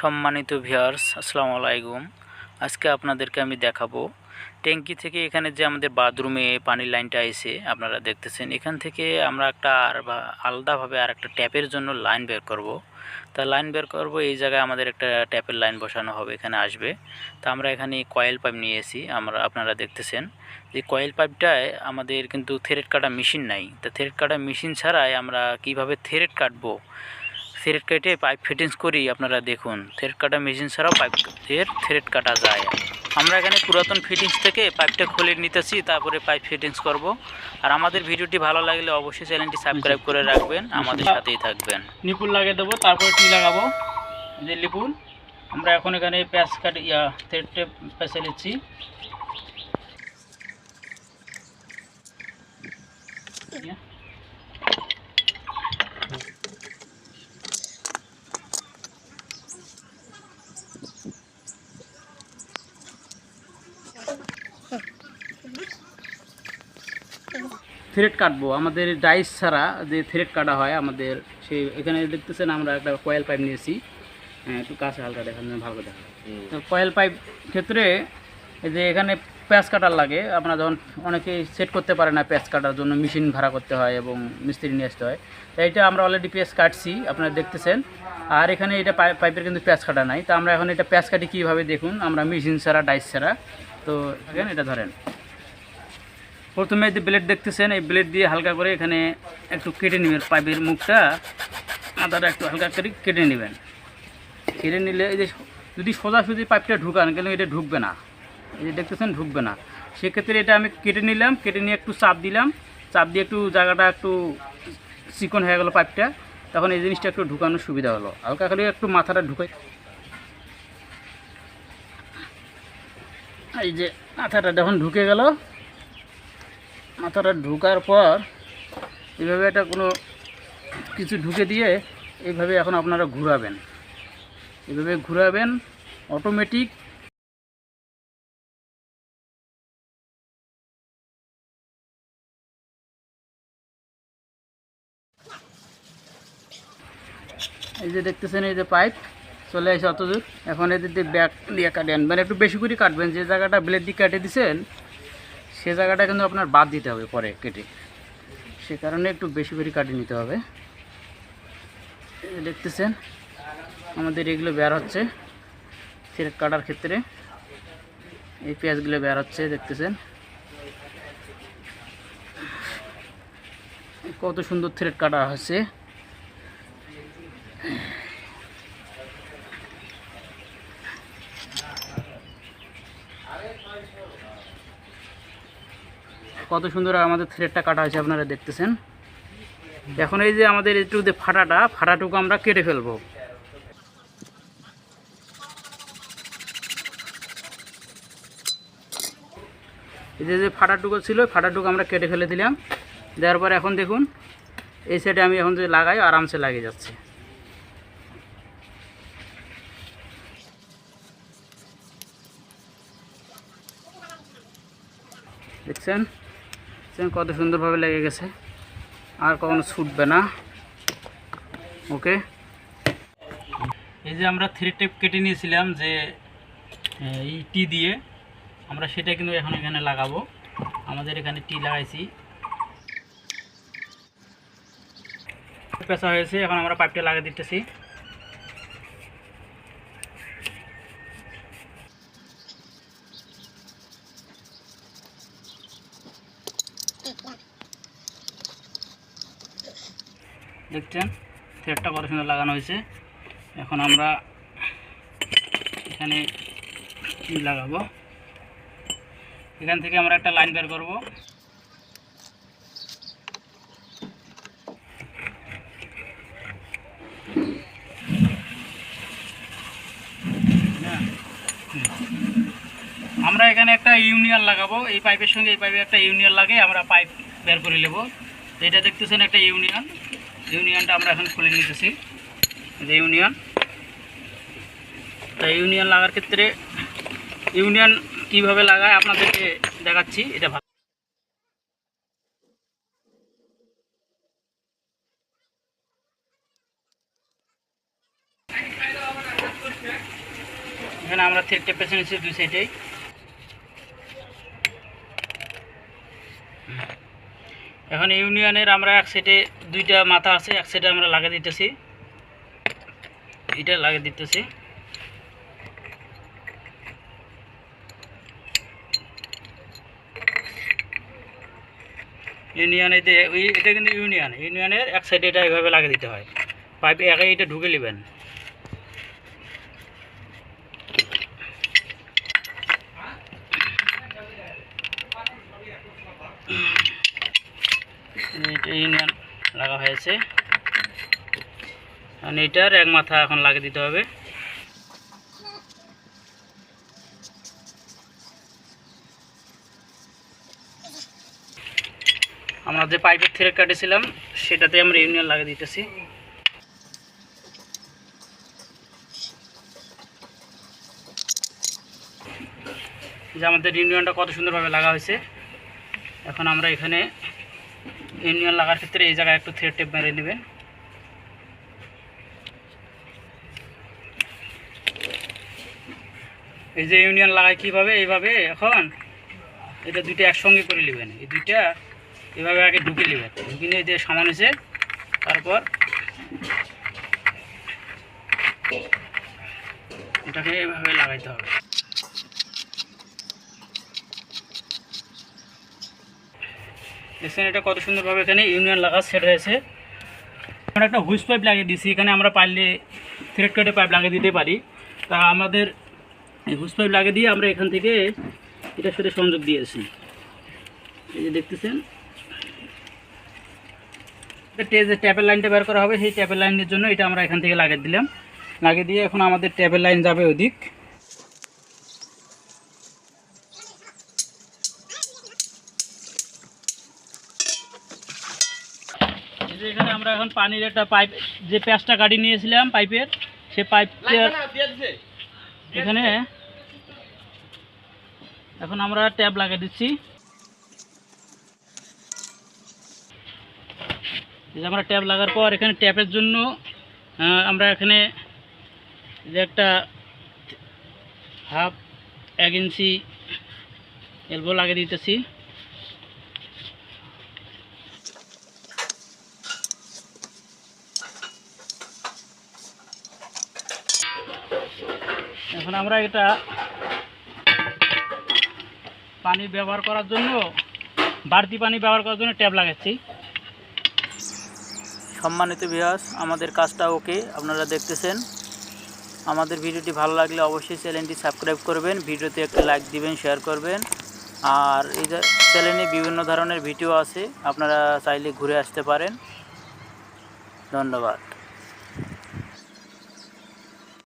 সম্মানিত ভিউয়ার্স, আসসালামু আলাইকুম। আজকে আপনাদেরকে আমি দেখাবো ট্যাঙ্কি থেকে এখানে যে আমাদের বাথরুমে পানির লাইনটা এসে আপনারা দেখতেছেন, এখান থেকে আমরা একটা আর আলাদাভাবে আর একটা ট্যাপের জন্য লাইন বের করব। তা লাইন বের করব, এই জায়গায় আমাদের একটা ট্যাপের লাইন বসানো হবে, এখানে আসবে। তা আমরা এখানে কয়েল পাইপ নিয়ে এসি আমরা, আপনারা দেখতেছেন যে কয়েল পাইপটায় আমাদের কিন্তু থ্রেড কাটা মেশিন নাই। তা থ্রেড কাটা মেশিন ছাড়াই আমরা কীভাবে থ্রেড কাটবো থ্রেড কেটে পাইপ ফিটিংস করি, আপনারা দেখুন। থ্রেড কাটা মেশিন ছাড়াও পাইপের থ্রেড কাটা যায়। আমরা এখানে পুরাতন ফিটিংস থেকে পাইপটা খুলে নিতেছি, তারপরে পাইপ ফিটিংস করব। আর আমাদের ভিডিওটি ভালো লাগলে অবশ্যই চ্যানেলটি সাবস্ক্রাইব করে রাখবেন। আমাদের সাথেই থাকবেন। নিপুল লাগিয়ে দেবো, তারপরে টি লাগাবো? যে লিপুল আমরা এখন এখানে প্যাঁচ কাট ইয়া থ্রেড টেপ পেঁচে নিচ্ছি। থ্রেড কাটবো। আমাদের ডাইস ছাড়া যে থ্রেড কাটা হয় আমাদের সেই এখানে দেখতেছেন আমরা একটা কয়েল পাইপ নিয়েছি। হ্যাঁ, একটু কাছে হালকা দেখান ভালো করে দেখান। তো কয়েল পাইপ ক্ষেত্রে যে এখানে প্যাঁচ কাটার লাগে আপনারা যখন অনেকে সেট করতে পারে না প্যাঁচ কাটার জন্য মেশিন ভাড়া করতে হয় এবং মিস্ত্রি নিয়ে আসতে হয়। তো এইটা আমরা অলরেডি প্যাঁচ কাটছি আপনারা দেখতেছেন। আর এখানে এটা পাই- পাইপের কিন্তু প্যাঁচ কাটা নাই। তো আমরা এখন এটা প্যাঁচ কাটি কীভাবে দেখুন আমরা মেশিন ছাড়া ডাইস ছাড়া। তো এখানে এটা ধরেন। প্রথমে যে ব্লেড দেখতেছেন, এই ব্লেড দিয়ে হালকা করে এখানে একটু কেটে নেবেন পাইপের মুখটা। আদাটা একটু হালকা করে কেটে নেবেন। কেটে নিলে এই যে যদি সোজাসুজি পাইপটা ঢুকান, কিন্তু এটা ঢুকবে না। এই যে দেখতেছেন, ঢুকবে না। সেক্ষেত্রে এটা আমি কেটে নিলাম, কেটে নিয়ে একটু চাপ দিলাম। চাপ দিয়ে একটু জায়গাটা একটু চিকন হয়ে গেল পাইপটা। তখন এই জিনিসটা একটু ঢুকানোর সুবিধা হলো। হালকা করে একটু মাথাটা ঢুকাই। এই যে মাথাটা যখন ঢুকে গেল মাথাটা ঢুকার পর এভাবে একটা কোনো কিছু ঢুকে দিয়ে এইভাবে এখন আপনারা ঘুরাবেন। এভাবে ঘুরাবেন অটোমেটিক এই যে দেখতেছেন, এই যে পাইপ চলে আসে অতদূর। এখন এদের দিয়ে ব্যাগ দিয়ে কাটেন। মানে একটু বেশি করে কাটবেন। যে জায়গাটা ব্লেড দিয়ে কেটে দিছেন সে জায়গাটা কিন্তু আপনার বাদ দিতে হবে পরে কেটে। সে কারণে একটু বেশি করে কাটিয়ে নিতে হবে। দেখতেছেন, আমাদের এগুলো বের হচ্ছে। থ্রেড কাটার ক্ষেত্রে এই পেঁয়াজগুলো বের হচ্ছে, দেখতেছেন। কত সুন্দর থ্রেড কাটা হচ্ছে কত সুন্দর আমাদের থ্রেডটা কাটা হয়েছে, আপনারা দেখতেছেন। এখন এই যে আমাদের একটু যে ফাটাটা, ফাটাটুকু আমরা কেটে ফেলব। এই যে যে ফাটাটুকু ছিল, ফাটাটুকু আমরা কেটে ফেলে দিলাম। দেওয়ার পর এখন দেখুন, এই সাইডে আমি এখন যে লাগাই, আরামসে লাগিয়ে যাচ্ছে। দেখছেন? কত সুন্দরভাবে লেগে গেছে। আর কখনো ছুটবে না। ওকে। এই যে আমরা থ্রি টেপ কেটে নিয়েছিলাম যে এই টি দিয়ে। আমরা সেটা কিন্তু এখন এখানে লাগাবো। আমাদের এখানে টি লাগাইছি। পেঁচা হয়েছে, এখন আমরা পাইপটা লাগিয়ে দিতেছি। দেখছেন? থ্রেডটা কত সুন্দর লাগানো হয়েছে। এখন আমরা এখানে লাগাবো? এখান থেকে আমরা একটা লাইন বের করব। আমরা এখানে একটা ইউনিয়ন লাগাবো। এই পাইপের সঙ্গে এই পাইপে একটা ইউনিয়ন লাগে আমরা পাইপ বের করে নেব। এটা দেখতেছেন একটা ইউনিয়ন। ইউনিয়নটা আমরা এখন খুলে নিতেছি, যে ইউনিয়ন। তা ইউনিয়ন লাগার ক্ষেত্রে ইউনিয়ন কীভাবে লাগায় আপনাদেরকে দেখাচ্ছি, এটা ভালো। এখানে আমরা থ্রেডটা পেছে নিচ্ছি, দুই সাইডেই এখন ইউনিয়নের আমরা এক সাইডে দুইটা মাথা আছে, এক সাইডে আমরা লাগিয়ে দিতেছি। এটা লাগিয়ে দিতেছি। ইউনিয়নে এটা কিন্তু ইউনিয়ন। ইউনিয়নের এক সাইডে এটা এইভাবে লাগিয়ে দিতে হয়। পাইপ একে এটা ঢুকে নেবেন। ইউনিয়ন লাগা হয়েছে। আর এটার এক মাথা এখন লাগিয়ে দিতে হবে। আমরা যে পাইপের থ্রেড কাটেছিলাম, সেটাতে আমরা ইউনিয়ন লাগিয়ে দিতেছি। যে আমাদের ইউনিয়নটা কত সুন্দরভাবে লাগা হয়েছে। এখন আমরা এখানে ইউনিয়ন লাগার ক্ষেত্রে এই জায়গায় একটু থ্রেড টেপ মেরে নেবেন। এই যে ইউনিয়ন লাগায় কীভাবে? এইভাবে এখন এটা দুইটা একসঙ্গে করে নেবেন। এই দুইটা এভাবে আগে ঢুকে নেবেন। ঢুকে নিয়ে যে সামান এসে তারপর এটাকে এভাবে লাগাইতে হবে। দেখছেন এটা কত সুন্দরভাবে এখানে ইউনিয়ন লাগা সেট হয়েছে। আমরা একটা হুইস পাইপ লাগিয়ে দিয়েছি, এখানে আমরা পারলে থ্রেড কাটে পাইপ লাগিয়ে দিতে পারি। তা আমাদের এই হুইস পাইপ লাগিয়ে দিয়ে আমরা এখান থেকে এটার সাথে সংযোগ দিয়েছি। এই যে দেখতেছেন যে ট্যাপের লাইনটা বের করা হবে, সেই ট্যাপের লাইনের জন্য এটা আমরা এখান থেকে লাগিয়ে দিলাম। লাগিয়ে দিয়ে এখন আমাদের ট্যাপের লাইন যাবে ওদিক এই যে এখানে আমরা এখন পানির একটা পাইপ যে প্যাঁচটা কাটি নিয়েছিলাম পাইপের সে পাইপটা এখানে এখন আমরা ট্যাপ লাগিয়ে দিচ্ছি। আমরা ট্যাপ লাগার পর এখানে ট্যাপের জন্য আমরা এখানে যে একটা হাফ এক ইঞ্চি এলবো লাগিয়ে দিতেছি। এখন আমরা এটা পানি ব্যবহার করার জন্য, বাড়তি পানি ব্যবহার করার জন্য ট্যাপ লাগাচ্ছি। সম্মানিত বিহাস আমাদের কাজটা ওকে, আপনারা দেখতেছেন। আমাদের ভিডিওটি ভালো লাগলে অবশ্যই চ্যানেলটি সাবস্ক্রাইব করবেন, ভিডিওতে একটা লাইক দিবেন শেয়ার করবেন। আর এই চ্যানেলে বিভিন্ন ধরনের ভিডিও আছে, আপনারা চাইলে ঘুরে আসতে পারেন। ধন্যবাদ।